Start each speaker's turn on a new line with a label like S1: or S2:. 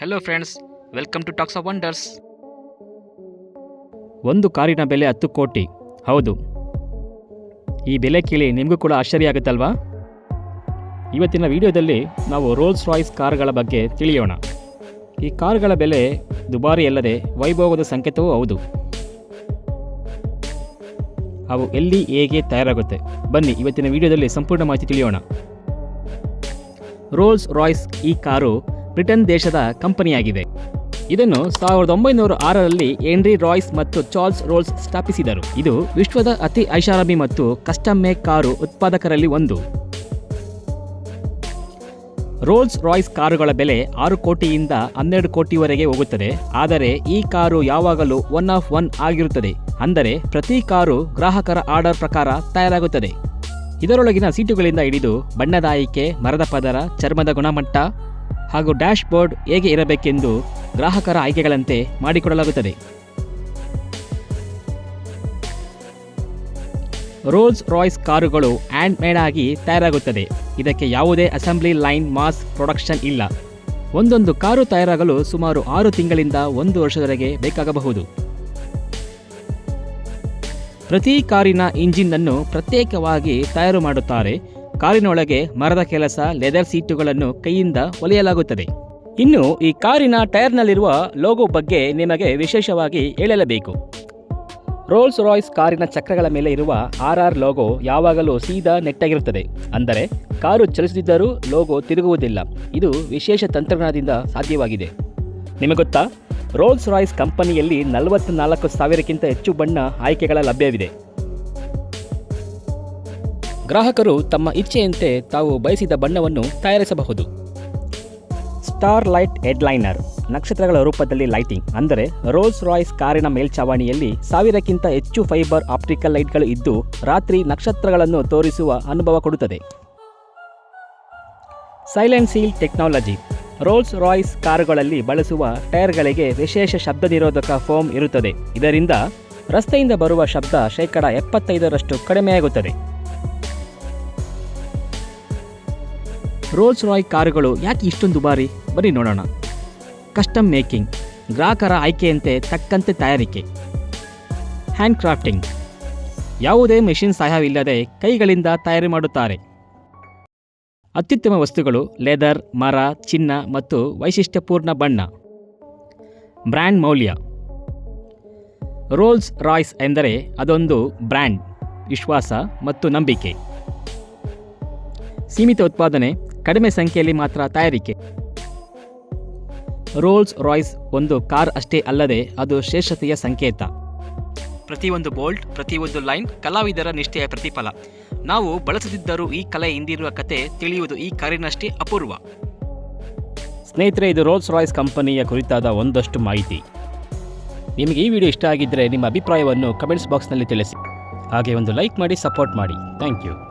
S1: Hello friends welcome to Talks of Wonders ಒಂದು ಕಾರಿನ ಬೆಲೆ ಹತ್ತು ಕೋಟಿ. ಹೌದು. ಈ ಬೆಲೆ ಕೇಳಿ ನಿಮಗೂ ಕೂಡ ಆಶ್ಚರ್ಯ ಆಗುತ್ತಲ್ವಾ? ಇವತ್ತಿನ ವಿಡಿಯೋದಲ್ಲಿ ನಾವು ರೋಲ್ಸ್ ರಾಯ್ಸ್ ಕಾರ್ಗಳ ಬಗ್ಗೆ ತಿಳಿಯೋಣ. ಈ ಕಾರುಗಳ ಬೆಲೆ ದುಬಾರಿ ಅಲ್ಲದೆ ವೈಭವದ ಸಂಕೇತವೂ ಹೌದು. ಅವು ಎಲ್ಲಿ ಹೇಗೆ ತಯಾರಾಗುತ್ತೆ? ಬನ್ನಿ ಇವತ್ತಿನ ವಿಡಿಯೋದಲ್ಲಿ ಸಂಪೂರ್ಣ ಮಾಹಿತಿ ತಿಳಿಯೋಣ. ರೋಲ್ಸ್ ರಾಯ್ಸ್ ಈ ಕಾರು ಬ್ರಿಟನ್ ದೇಶದ ಕಂಪನಿಯಾಗಿದೆ. ಇದನ್ನು ಸಾವಿರದ ಒಂಬೈನೂರ ಆರರಲ್ಲಿ ಹೆನ್ರಿ ರಾಯ್ಸ್ ಮತ್ತು ಚಾರ್ಲ್ಸ್ ರೋಲ್ಸ್ ಸ್ಥಾಪಿಸಿದರು. ಇದು ವಿಶ್ವದ ಅತಿ ಐಷಾರಾಮಿ ಮತ್ತು ಕಸ್ಟಮ್ ಮೇಕ್ ಕಾರು ಉತ್ಪಾದಕರಲ್ಲಿ ಒಂದು. ರೋಲ್ಸ್ ರಾಯ್ಸ್ ಕಾರುಗಳ ಬೆಲೆ ಆರು ಕೋಟಿಯಿಂದ ಹನ್ನೆರಡು ಕೋಟಿವರೆಗೆ ಹೋಗುತ್ತದೆ. ಆದರೆ ಈ ಕಾರು ಯಾವಾಗಲೂ ಒನ್ ಆಫ್ ಒನ್ ಆಗಿರುತ್ತದೆ. ಅಂದರೆ ಪ್ರತಿ ಕಾರು ಗ್ರಾಹಕರ ಆರ್ಡರ್ ಪ್ರಕಾರ ತಯಾರಾಗುತ್ತದೆ. ಇದರೊಳಗಿನ ಸೀಟುಗಳಿಂದ ಹಿಡಿದು ಬಣ್ಣದ ಆಯ್ಕೆ, ಮರದ ಪದರ, ಚರ್ಮದ ಗುಣಮಟ್ಟ ಹಾಗೂ ಡ್ಯಾಶ್ ಬೋರ್ಡ್ ಹೇಗೆ ಇರಬೇಕೆಂದು ಗ್ರಾಹಕರ ಆಯ್ಕೆಗಳಂತೆ ಮಾಡಿಕೊಡಲಾಗುತ್ತದೆ. ರೋಲ್ಸ್ ರಾಯ್ಸ್ ಕಾರುಗಳು ಹ್ಯಾಂಡ್ ಮೇಡ್ ಆಗಿ ತಯಾರಾಗುತ್ತದೆ. ಇದಕ್ಕೆ ಯಾವುದೇ ಅಸೆಂಬ್ಲಿ ಲೈನ್, ಮಾಸ್, ಪ್ರೊಡಕ್ಷನ್ ಇಲ್ಲ. ಒಂದೊಂದು ಕಾರು ತಯಾರಾಗಲು ಸುಮಾರು ಆರು ತಿಂಗಳಿಂದ ಒಂದು ವರ್ಷದವರೆಗೆ ಬೇಕಾಗಬಹುದು. ಪ್ರತಿ ಕಾರಿನ ಇಂಜಿನ್ ಅನ್ನು ಪ್ರತ್ಯೇಕವಾಗಿ ತಯಾರು ಮಾಡುತ್ತಾರೆ. ಕಾರಿನೊಳಗೆ ಮರದ ಕೆಲಸ ಲೆದರ್ ಸೀಟುಗಳನ್ನು ಕೈಯಿಂದ ಹೊಲಿಯಲಾಗುತ್ತದೆ ಇನ್ನು ಈ ಕಾರಿನ ಟೈರ್ನಲ್ಲಿರುವ ಲೋಗೋ ಬಗ್ಗೆ ನಿಮಗೆ ವಿಶೇಷವಾಗಿ ಹೇಳಲೇಬೇಕು. ರೋಲ್ಸ್ ರಾಯ್ಸ್ ಕಾರಿನ ಚಕ್ರಗಳ ಮೇಲೆ ಇರುವ ಆರ್ ಆರ್ ಲೋಗೋ ಯಾವಾಗಲೂ ಸೀದಾ ನೆಟ್ಟಾಗಿರುತ್ತದೆ. ಅಂದರೆ ಕಾರು ಚಲಿಸುತ್ತಿದ್ದರೂ ಲೋಗೋ ತಿರುಗುವುದಿಲ್ಲ. ಇದು ವಿಶೇಷ ತಂತ್ರಜ್ಞಾನದಿಂದ ಸಾಧ್ಯವಾಗಿದೆ. ನಿಮಗೆ ಗೊತ್ತಾ? ರೋಲ್ಸ್ ರಾಯ್ಸ್ ಕಂಪನಿಯಲ್ಲಿ ನಲವತ್ನಾಲ್ಕು ಸಾವಿರಕ್ಕಿಂತ ಹೆಚ್ಚು ಬಣ್ಣ ಆಯ್ಕೆಗಳ ಲಭ್ಯವಿದೆ. ಗ್ರಾಹಕರು ತಮ್ಮ ಇಚ್ಛೆಯಂತೆ ತಾವು ಬಯಸಿದ ಬಣ್ಣವನ್ನು ತಯಾರಿಸಬಹುದು. ಸ್ಟಾರ್ ಲೈಟ್ ಹೆಡ್ಲೈನರ್, ನಕ್ಷತ್ರಗಳ ರೂಪದಲ್ಲಿ ಲೈಟಿಂಗ್, ಅಂದರೆ ರೋಲ್ಸ್ ರಾಯ್ಸ್ ಕಾರಿನ ಮೇಲ್ಛಾವಣಿಯಲ್ಲಿ ಸಾವಿರಕ್ಕಿಂತ ಹೆಚ್ಚು ಫೈಬರ್ ಆಪ್ಟಿಕಲ್ ಲೈಟ್ಗಳು ಇದ್ದು ರಾತ್ರಿ ನಕ್ಷತ್ರಗಳನ್ನು ತೋರಿಸುವ ಅನುಭವ ಕೊಡುತ್ತದೆ. Silent seal technology, Rolls Royce ಕಾರುಗಳಲ್ಲಿ ಬಳಸುವ ಟೈರ್ಗಳಿಗೆ ವಿಶೇಷ ಶಬ್ದ ನಿರೋಧಕ ಫೋಮ್ ಇರುತ್ತದೆ. ಇದರಿಂದ ರಸ್ತೆಯಿಂದ ಬರುವ ಶಬ್ದ ಶೇಕಡ ಎಪ್ಪತ್ತೈದರಷ್ಟು ಕಡಿಮೆಯಾಗುತ್ತದೆ. ರೋಲ್ಸ್ ರಾಯ್ ಕಾರುಗಳು ಯಾಕೆ ಇಷ್ಟೊಂದು ದುಬಾರಿ ಬರೀ ನೋಡೋಣ. ಕಸ್ಟಮ್ ಮೇಕಿಂಗ್ ಗ್ರಾಹಕರ ಆಯ್ಕೆಯಂತೆ ತಕ್ಕಂತೆ ತಯಾರಿಕೆ. ಹ್ಯಾಂಡ್ ಕ್ರಾಫ್ಟಿಂಗ್ ಯಾವುದೇ ಮೆಷಿನ್ ಸಹಾಯವಿಲ್ಲದೆ ಕೈಗಳಿಂದ ತಯಾರಿ ಮಾಡುತ್ತಾರೆ. ಅತ್ಯುತ್ತಮ ವಸ್ತುಗಳು ಲೆದರ್ ಮರ, ಚಿನ್ನ ಮತ್ತು ವೈಶಿಷ್ಟ್ಯಪೂರ್ಣ ಬಣ್ಣ. ಬ್ರ್ಯಾಂಡ್ ಮೌಲ್ಯ. ರೋಲ್ಸ್ ರಾಯ್ಸ್ ಎಂದರೆ ಅದೊಂದು ಬ್ರ್ಯಾಂಡ್ ವಿಶ್ವಾಸ ಮತ್ತು ನಂಬಿಕೆ. ಸೀಮಿತ ಉತ್ಪಾದನೆ, ಕಡಿಮೆ ಸಂಖ್ಯೆಯಲ್ಲಿ ಮಾತ್ರ ತಯಾರಿಕೆ. ರೋಲ್ಸ್ ರಾಯ್ಸ್ ಒಂದು ಕಾರ್ ಅಷ್ಟೇ ಅಲ್ಲದೆ ಅದು ಶ್ರೇಷ್ಠತೆಯ ಸಂಕೇತ. ಪ್ರತಿಯೊಂದು ಬೋಲ್ಟ್, ಪ್ರತಿಯೊಂದು ಲೈನ್ ಕಲಾವಿದರ ನಿಷ್ಠೆಯ ಪ್ರತಿಫಲ. ನಾವು ಬಳಸದಿದ್ದರೂ ಈ ಕಲೆ ಹಿಂದಿರುವ ಕತೆ ತಿಳಿಯುವುದು ಈ ಕಾರಿನಷ್ಟೇ ಅಪೂರ್ವ. ಸ್ನೇಹಿತರೆ, ಇದು ರೋಲ್ಸ್ ರಾಯ್ಸ್ ಕಂಪನಿಯ ಕುರಿತಾದ ಒಂದಷ್ಟು ಮಾಹಿತಿ. ನಿಮಗೆ ಈ ವಿಡಿಯೋ ಇಷ್ಟ ಆಗಿದ್ದರೆ ನಿಮ್ಮ ಅಭಿಪ್ರಾಯವನ್ನು ಕಮೆಂಟ್ಸ್ ಬಾಕ್ಸ್ನಲ್ಲಿ ತಿಳಿಸಿ. ಹಾಗೆ ಒಂದು ಲೈಕ್ ಮಾಡಿ, ಸಪೋರ್ಟ್ ಮಾಡಿ. Thank you.